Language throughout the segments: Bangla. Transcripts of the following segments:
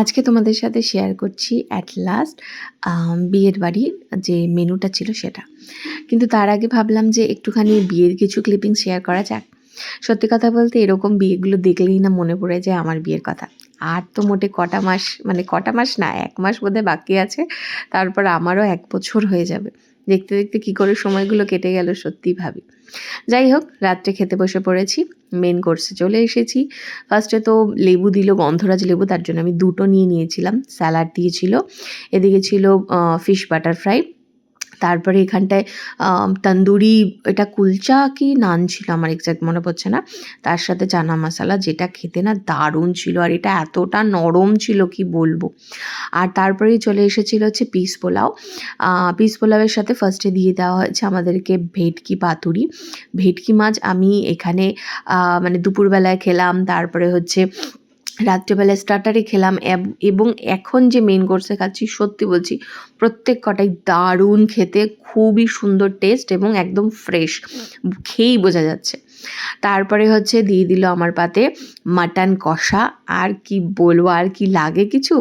আজকে তোমাদের সাথে শেয়ার করছি অ্যাট লাস্ট বিয়ের বাড়ির যে মেনুটা ছিল সেটা। কিন্তু তার আগে ভাবলাম যে একটুখানি বিয়ের কিছু ক্লিপিং শেয়ার করা যাক। সত্যি কথা বলতে এরকম বিয়েগুলো দেখলেই না মনে পড়ে যায় আমার বিয়ের কথা। আর তো মোটে কটা মাস মানে কটা মাস না, এক মাস বোধহয় বাকি আছে, তারপর আমারও এক বছর হয়ে যাবে। দেখতে দেখতে কি করে সময়গুলো কেটে গেল সত্যি ভাবি। যাই হোক, রাত্রে খেতে বসে পড়েছি মেন কোর্সে চলে এসেছি। ফার্স্টে তো লেবু দিল, গন্ধরাজ লেবু, তার জন্য আমি দুটো নিয়ে নিয়েছিলাম। স্যালাড দিয়েছিল, এদিকে ছিল ফিশ বাটার ফ্রাই তারপরে এখানটায় তন্দুরি, এটা কুলচা কি নান ছিল আমার এক্সাক্ট মনে পড়ছে না। তার সাথে চানা মশলা যেটা খেতে না দারুণ ছিল আর এটা এতটা নরম ছিল কি বলব। আর তারপরেই চলে এসেছিল হচ্ছে পিস পোলাও। পিস পোলাওয়ের সাথে ফার্স্টে দিয়ে দেওয়া হয়েছে আমাদেরকে ভেটকি পাতুরি। ভেটকি মাছ আমি এখানে মানে দুপুরবেলায় খেলাম, তারপরে হচ্ছে রাত্রেবেলায় স্টার্টারে খেলাম এবং এখন যে মেন কোর্সে খাচ্ছি সত্যি বলছি, প্রত্যেক কটাই দারুণ খেতে, খুবই সুন্দর টেস্ট এবং একদম ফ্রেশ খেয়েই বোঝা যাচ্ছে। তারপরে হচ্ছে দিয়ে দিল আমার পাতে মাটন কষা। আর কি বলব, আর কি লাগে কিছু?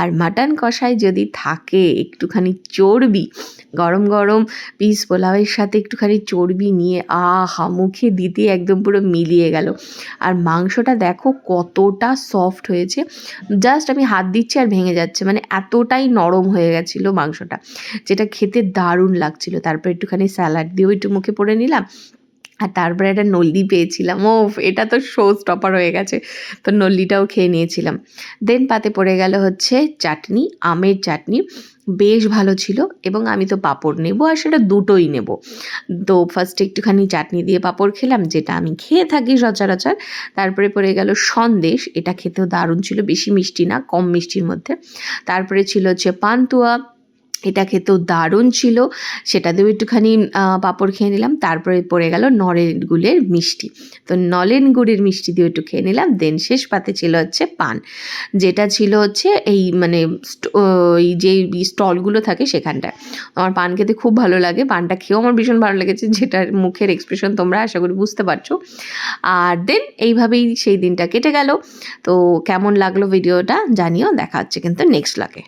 আর মাটন কষায় যদি থাকে একটুখানি চর্বি, গরম গরম পিস পোলাওয়ের সাথে একটুখানি চর্বি নিয়ে, আহা, মুখে দিতে একদম পুরো মিলিয়ে গেল। আর মাংসটা দেখো কতটা সফট হয়েছে। জাস্ট আমি হাত দিচ্ছি আর ভেঙে যাচ্ছে মানে এতটাই নরম হয়ে গেছিল মাংসটা, যেটা খেতে দারুণ লাগছিল। তারপর একটুখানি স্যালাড দিয়েও একটু মুখে পড়ে নিলাম। আর তারপরে একটা নল্লি পেয়েছিলাম। ও এটা তো শো স্টপার হয়ে গেছে। তো নল্লিটাও খেয়ে নিয়েছিলাম। দেন পাতে পড়ে গেল হচ্ছে চাটনি, আমের চাটনি। বেশ ভালো ছিল এবং আমি তো পাঁপড় নেব আর সেটা দুটোই নেব। তো ফার্স্টে একটুখানি চাটনি দিয়ে পাঁপড় খেলাম, যেটা আমি খেয়ে থাকি সচরাচর। তারপরে পড়ে গেল সন্দেশ, এটা খেতেও দারুণ ছিল, বেশি মিষ্টি না, কম মিষ্টির মধ্যে। তারপরে ছিল হচ্ছে পান্তুয়া এটা খেতেও দারুণ ছিল। সেটা দিয়েও একটুখানি পাঁপড় খেয়ে নিলাম। তারপরে পড়ে গেল নলেন গুড়ের মিষ্টি। তো নলেন গুড়ের মিষ্টি দিয়ে একটু খেয়ে নিলাম। দেন শেষ পাতে ছিল হচ্ছে পান। যেটা ছিল হচ্ছে এই মানে ওই যে স্টলগুলো থাকে সেখানটায়। আমার পান খেতে খুব ভালো লাগে। পানটা খেয়েও আমার ভীষণ ভালো লেগেছে। যেটার মুখের এক্সপ্রেশন তোমরা আশা করি বুঝতে পারছ। আর দেন এইভাবেই সেই দিনটা কেটে গেল। তো কেমন লাগল ভিডিওটা জানিও। দেখা হচ্ছে কিন্তু নেক্সট লাগে